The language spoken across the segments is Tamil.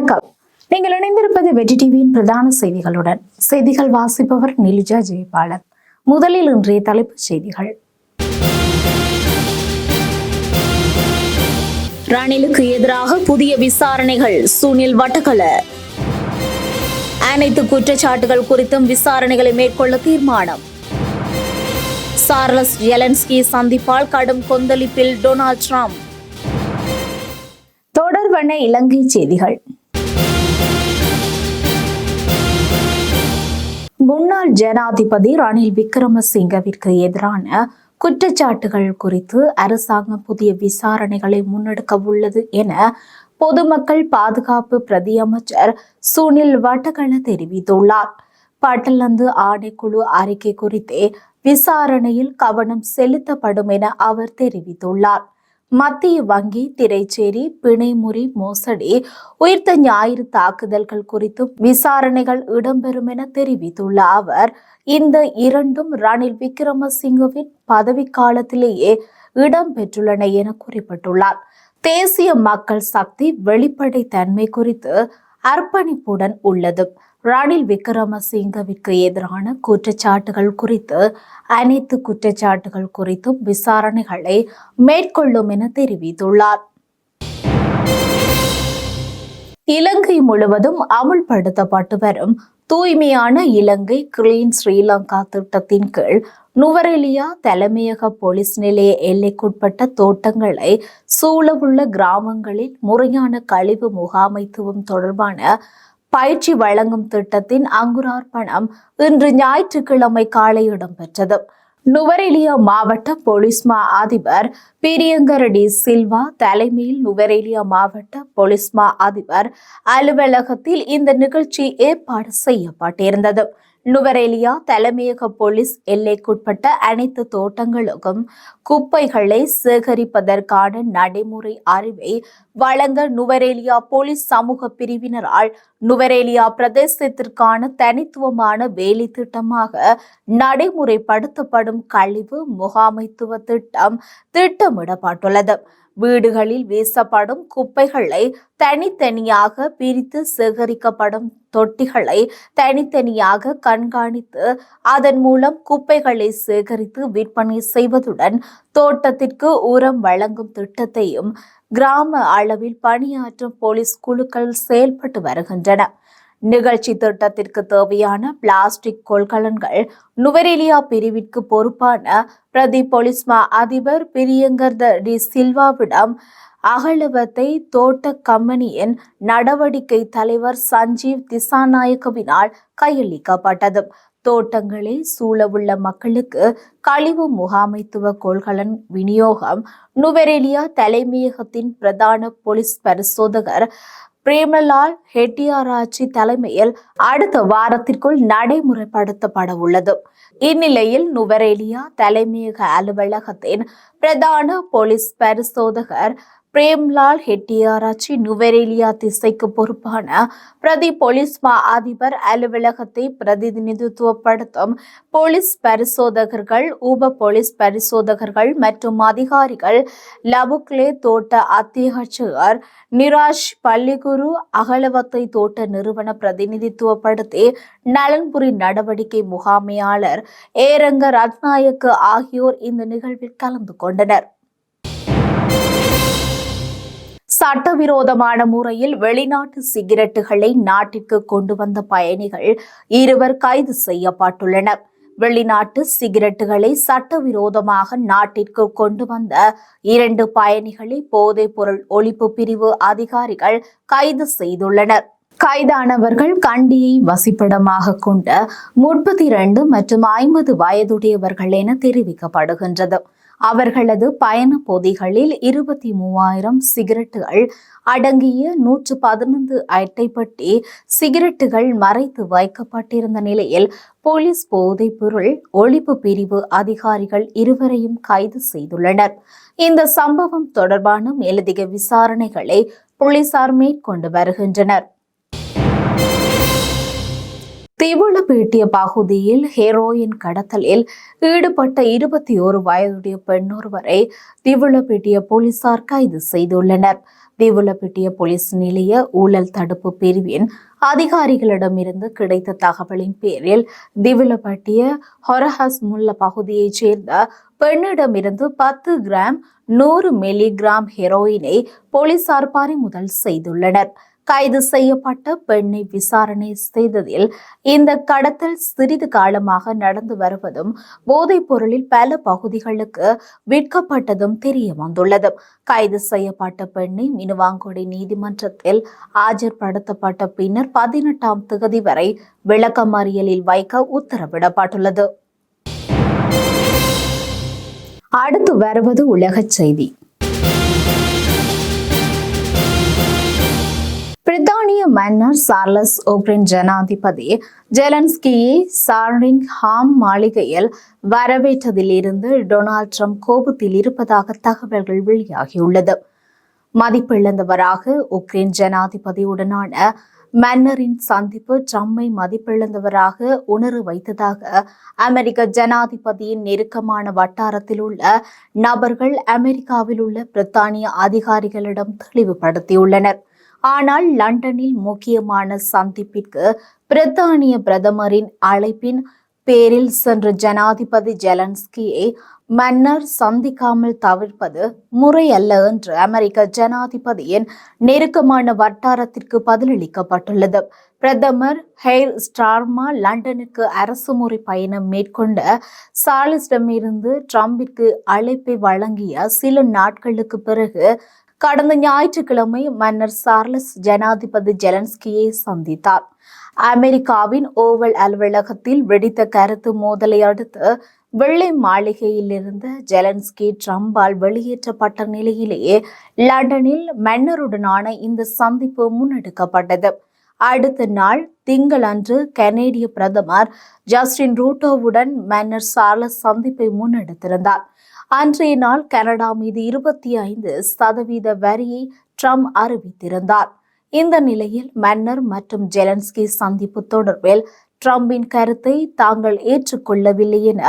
வணக்கம். நீங்கள் இணைந்திருப்பது வெற்றி டிவியின் பிரதான செய்திகளுடன். செய்திகள் வாசிப்பவர் நிலுஜா ஜெயபாலன். முதலில் இன்றைய தலைப்புச் செய்திகள். ரணிலுக்கு எதிராக புதிய விசாரணைகள் சுனில் வட்டக்கல. அனைத்து குற்றச்சாட்டுகள் குறித்தும் விசாரணைகளை மேற்கொள்ள தீர்மானம். சார்லஸ் ஜெலன்ஸ்கி சந்திப்பால் கடும் கொந்தளிப்பில் டொனால்ட் ட்ரம்ப். தொடர்வன இலங்கை செய்திகள். முன்னாள் ஜனாதிபதி ரணில் விக்ரமசிங்கவிற்கு எதிரான குற்றச்சாட்டுகள் குறித்து அரசாங்கம் புதிய விசாரணைகளை முன்னெடுக்க உள்ளது என பொதுமக்கள் பாதுகாப்பு பிரதி அமைச்சர் சுனில் வட்டகல தெரிவித்துள்ளார். பட்டலந்து ஆணைக்குழு அறிக்கை குறித்தே விசாரணையில் கவனம் செலுத்தப்படும் என அவர் தெரிவித்துள்ளார். மத்திய வங்கி திரைச்சேரி பிணைமுறி மோசடி உயிர்த்த ஞாயிறு தாக்குதல்கள் குறித்தும் விசாரணைகள் இடம்பெறும் என தெரிவித்துள்ள அவர் இந்த இரண்டும் ரணில் விக்ரமசிங்கவின் பதவிக்காலத்திலேயே இடம்பெற்றுள்ளன என குறிப்பிட்டுள்ளார். தேசிய மக்கள் சக்தி வெளிப்படைத்தன்மை குறித்து அர்ப்பணிப்புடன் உள்ளது. ரணில் விக்ரமசிங்கவிற்கு எதிரான குற்றச்சாட்டுகள் குறித்து அனைத்து குற்றச்சாட்டுகள் குறித்தும் விசாரணைகளை மேற்கொள்ளும் என தெரிவித்துள்ளார். இலங்கை முழுவதும் அமுல்படுத்தப்பட்டு வரும் தூய்மையான இலங்கை கிளீன் ஸ்ரீலங்கா திட்டத்தின் கீழ் நுவரெலியா தலைமையக போலீஸ் நிலைய எல்லைக்குட்பட்ட தோட்டங்களை சூழவுள்ள கிராமங்களில் முறையான கழிவு முகாமைத்துவம் தொடர்பான பயிற்சி வழங்கும் திட்டத்தின் அங்குரார்ப்பணம் இன்று ஞாயிற்றுக்கிழமை காலை இடம்பெற்றது. நுவரெலியா மாவட்ட போலீஸ் மா அதிபர் பிரியங்கர டி சில்வா தலைமையில் நுவரெலியா மாவட்ட போலீஸ் மா அதிபர் அலுவலகத்தில் இந்த நிகழ்ச்சி ஏற்பாடு செய்யப்பட்டிருந்தது. நுவரேலியா தலைமையக போலீஸ் எல்லைக்குட்பட்ட அனைத்து தோட்டங்களுக்கும் குப்பைகளை சேகரிப்பதற்கான நடைமுறை அறிவை வழங்க நுவரேலியா போலீஸ் சமூக பிரிவினரால் நுவரேலியா பிரதேசத்திற்கான தனித்துவமான வேலை திட்டமாக நடைமுறைப்படுத்தப்படும் கழிவு முகாமைத்துவ திட்டம் திட்டமிடப்பட்டுள்ளது. வீடுகளில் வீசப்படும் குப்பைகளை தனித்தனியாக பிரித்து சேகரிக்கப்படும் தொட்டிகளை தனித்தனியாக கண்காணித்து அதன் மூலம் குப்பைகளை சேகரித்து விற்பனை செய்வதுடன் தோட்டத்திற்கு உரம் வழங்கும் திட்டத்தையும் கிராம அளவில் பணியாற்றும் போலீஸ் குழுக்கள் செயல்பட்டு வருகின்றன. நிகழ்ச்சி திட்டத்திற்கு தேவையான பிளாஸ்டிக் கொள்கலன்கள் நுவரெலியா பிரிவிற்கு பொறுப்பான பிரதி பொலிஸ்மா மா அதிபர் பிரியங்கர்த டி சில்வாவிடம் அகலவத்தை தோட்ட கம்பெனியின் நடவடிக்கை தலைவர் சஞ்சீவ் திசாநாயக்கவினால் கையளிக்கப்பட்டது. தோட்டங்களை சூழவுள்ள மக்களுக்கு கழிவு முகாமைத்துவ கொள்கலன் விநியோகம் நுவரெலியா தலைமையகத்தின் பிரதான போலீஸ் பரிசோதகர் பிரேமலால் ஹெட்டியாராச்சி தலைமையில் அடுத்த வாரத்திற்குள் நடைமுறைப்படுத்தப்பட உள்ளது. இந்நிலையில் நுவரேலியா தலைமையக அலுவலகத்தின் பிரதான போலீஸ் பரிசோதகர் பிரேம்லால் ஹெட்டியாராச்சி நுவரெலியா திசைக்கு பொறுப்பான பிரதி போலீஸ் மா அதிபர் அலுவலகத்தை பிரதிநிதித்துவப்படுத்தும் போலீஸ் பரிசோதகர்கள் உப போலீஸ் பரிசோதகர்கள் மற்றும் அதிகாரிகள் லபுக்லே தோட்ட அத்தியட்சகர் நிராஷ் பள்ளிகுரு அகலவத்தை தோட்ட நிறுவன பிரதிநிதித்துவப்படுத்தி நலன்புரி நடவடிக்கை முகாமையாளர் ஏரங்க ரத்நாயக்கு ஆகியோர் இந்த நிகழ்வில் கலந்து கொண்டனர். சட்டவிரோதமான முறையில் வெளிநாட்டு சிகரெட்டுகளை நாட்டிற்கு கொண்டு வந்த பயணிகள் இருவர் கைது செய்யப்பட்டுள்ளனர். வெளிநாட்டு சிகரெட்டுகளை சட்டவிரோதமாக நாட்டிற்கு கொண்டு வந்த இரண்டு பயணிகளை போதைப் பொருள் ஒழிப்பு பிரிவு அதிகாரிகள் கைது செய்துள்ளனர். கைதானவர்கள் கண்டியை வசிப்பிடமாக கொண்ட முப்பத்தி இரண்டு மற்றும் ஐம்பது வயதுடையவர்கள் என தெரிவிக்கப்படுகின்றது. அவர்களது பயண பொதிகளில் இருபத்தி மூவாயிரம் சிகரெட்டுகள் அடங்கிய நூற்று பதினைந்து அட்டைப்பட்டி சிகரெட்டுகள் மறைத்து வைக்கப்பட்டிருந்த நிலையில் போலீஸ் போதைப்பொருள் ஒழிப்பு பிரிவு அதிகாரிகள் இருவரையும் கைது செய்துள்ளனர். இந்த சம்பவம் தொடர்பான மேலதிக விசாரணைகளை போலீசார் மேற்கொண்டு வருகின்றனர். திவளப்பேட்டிய பகுதியில் ஹெரோயின் கடத்தலில் ஈடுபட்ட இருபத்தி ஓரு வயதுடைய பெண்ணொருவரை திவளப்பேட்டிய போலீசார் கைது செய்துள்ளனர். திவுலப்பிட்டிய போலீஸ் நிலைய ஊழல் தடுப்பு பிரிவின் அதிகாரிகளிடமிருந்து கிடைத்த தகவலின் பேரில் திவுலப்பட்டிய ஹொரஹஸ் முல்ல பகுதியைச் சேர்ந்த பெண்ணிடமிருந்து பத்து கிராம் நூறு மில்லிகிராம் ஹெரோயினை போலீசார் பறிமுதல் செய்துள்ளனர். கைது செய்யப்பட்ட பெண்ணை விசாரணை செய்ததில் இந்த கடத்தல் சிறிது காலமாக நடந்து வருவதும் போதைப் பொருளில் பல பகுதிகளுக்கு விற்கப்பட்டதும் தெரிய வந்துள்ளது. கைது செய்யப்பட்ட பெண்ணை மினுவாங்குடி நீதிமன்றத்தில் ஆஜர்படுத்தப்பட்ட பின்னர் பதினெட்டாம் தேதி வரை விளக்கமறியலில் வைக்க உத்தரவிடப்பட்டுள்ளது. அடுத்து வருவது உலகச் செய்தி. பிரித்தானிய மன்னர் சார்லஸ் ஓப்ரின் ஜனாதிபதி ஜெலன்ஸ்கியை சார்னிங் ஹாம் மாளிகையில் வரவேற்றதிலிருந்து டொனால்ட் ட்ரம்ப் கோபத்தில் இருப்பதாக தகவல்கள் வெளியாகியுள்ளது மதிப்பிழந்தவராக உக்ரைன் ஜனாதிபதியுடனான மன்னரின் சந்திப்பு ட்ரம்பை மதிப்பிழந்தவராக உணர வைத்ததாக அமெரிக்க ஜனாதிபதியின் நெருக்கமான வட்டாரத்தில் உள்ள நபர்கள் அமெரிக்காவில் உள்ள பிரித்தானிய அதிகாரிகளிடம் தெளிவுபடுத்தியுள்ளனர் ஆனால் லண்டனில் முக்கியமான சந்திப்பிற்கு பிரித்தானிய பிரதமரின் அழைப்பின் பேரில் சென்ற ஜனாதிபதி ஜெலன்ஸ்கியை மன்னர் சந்திக்காமல் தவிர்ப்பது முறையல்ல என்று அமெரிக்க ஜனாதிபதியின் நெருக்கமான வட்டாரத்திற்கு பதிலளிக்கப்பட்டுள்ளது. பிரதமர் ஹெய்ர் ஸ்டார்மா லண்டனுக்கு அரசுமுறை பயணம் மேற்கொண்ட சார்லஸிடமிருந்து ட்ரம்பிற்கு அழைப்பை வழங்கிய சில நாட்களுக்கு பிறகு கடந்த ஞாயிற்றுக்கிழமை மன்னர் சார்லஸ் ஜனாதிபதி ஜெலன்ஸ்கியை சந்தித்தார். அமெரிக்காவின் ஓவல் அலுவலகத்தில் வெடித்த கருத்து மோதலை அடுத்து வெள்ளை மாளிகையில் இருந்த ஜெலன்ஸ்கி ட்ரம்பால் வெளியேற்றப்பட்ட நிலையிலேயே லண்டனில் மன்னருடனான இந்த சந்திப்பு முன்னெடுக்கப்பட்டது. அடுத்த நாள் திங்களன்று கனேடிய பிரதமர் ஜஸ்டின் ரூட்டோவுடன் மன்னர் சார்லஸ் சந்திப்பை முன்னெடுத்திருந்தார். அன்றைய நாள் கனடா மீது இருபத்தி ஐந்து சதவீத வரியை ட்ரம்ப் அறிவித்திருந்தார். இந்த நிலையில் மன்னர் மற்றும் ஜெலன்ஸ்கி சந்திப்பு தொடர்பில் ட்ரம்பின் கருத்தை தாங்கள் ஏற்றுக்கொள்ளவில்லை என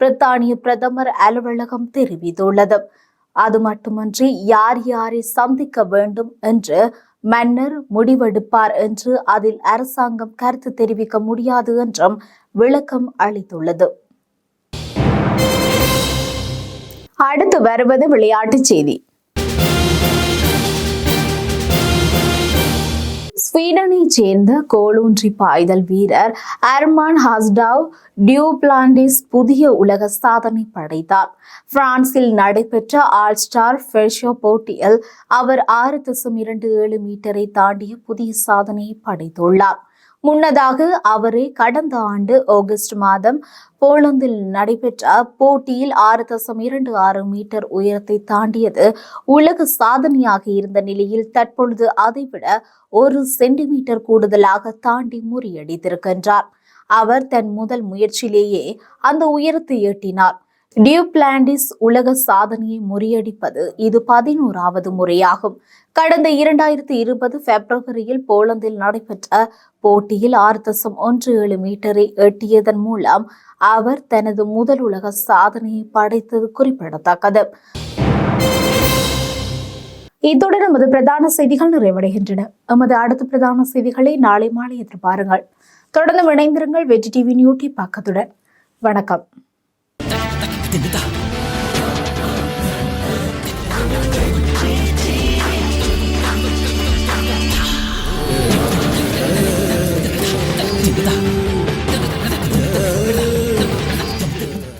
பிரித்தானிய பிரதமர் அலுவலகம் தெரிவித்துள்ளது. அது மட்டுமன்றி யார் யாரை சந்திக்க வேண்டும் என்று மன்னர் முடிவெடுப்பார் என்று அதில் அரசாங்கம் கருத்து தெரிவிக்க முடியாது என்றும் விளக்கம் அளித்துள்ளது. அடுத்து வருவது விளையாட்டுச் செய்தி. ஸ்வீடனைச் சேர்ந்த கோலூன்றி பாய்தல் வீரர் அர்மான் ஹாஸ்டாவ் டியூப்ளாண்டிஸ் புதிய உலக சாதனை படைத்தார். பிரான்சில் நடைபெற்ற ஆல் ஸ்டார் ஃபெஷோ போட்டியில் அவர் ஆறு தசம் இரண்டு ஏழு மீட்டரை தாண்டிய புதிய சாதனையை படைத்துள்ளார். முன்னதாக அவரே கடந்த ஆண்டு ஆகஸ்ட் மாதம் போலந்தில் நடைபெற்ற போட்டியில் ஆறு தசம் இரண்டு ஆறு மீட்டர் உயரத்தை தாண்டியது உலக சாதனையாக இருந்த நிலையில் தற்பொழுது அதைவிட ஒரு சென்டிமீட்டர் கூடுதலாக தாண்டி முறியடித்திருக்கின்றார். அவர் தன் முதல் முயற்சியிலேயே அந்த உயரத்தை எட்டினார். டியூப்ளாண்டிஸ் உலக சாதனையை முறியடிப்பது இது பதினோராவது முறையாகும். கடந்த இரண்டாயிரத்தி இருபது பிப்ரவரியில் போலந்தில் நடைபெற்ற போட்டியில் ஆறு தசம் ஒன்று ஏழு மீட்டரை எட்டியதன் மூலம் அவர் தனது முதல் உலக சாதனையை படைத்தது குறிப்பிடத்தக்கது. இத்துடன் நமது பிரதான செய்திகள் நிறைவடைகின்றன. எமது அடுத்த பிரதான செய்திகளை நாளை மாலை எதிர்பாருங்கள். தொடர்ந்து இணைந்திருங்கள் வெற்றி டிவியின் யூடியூப் பக்கத்துடன். வணக்கம்.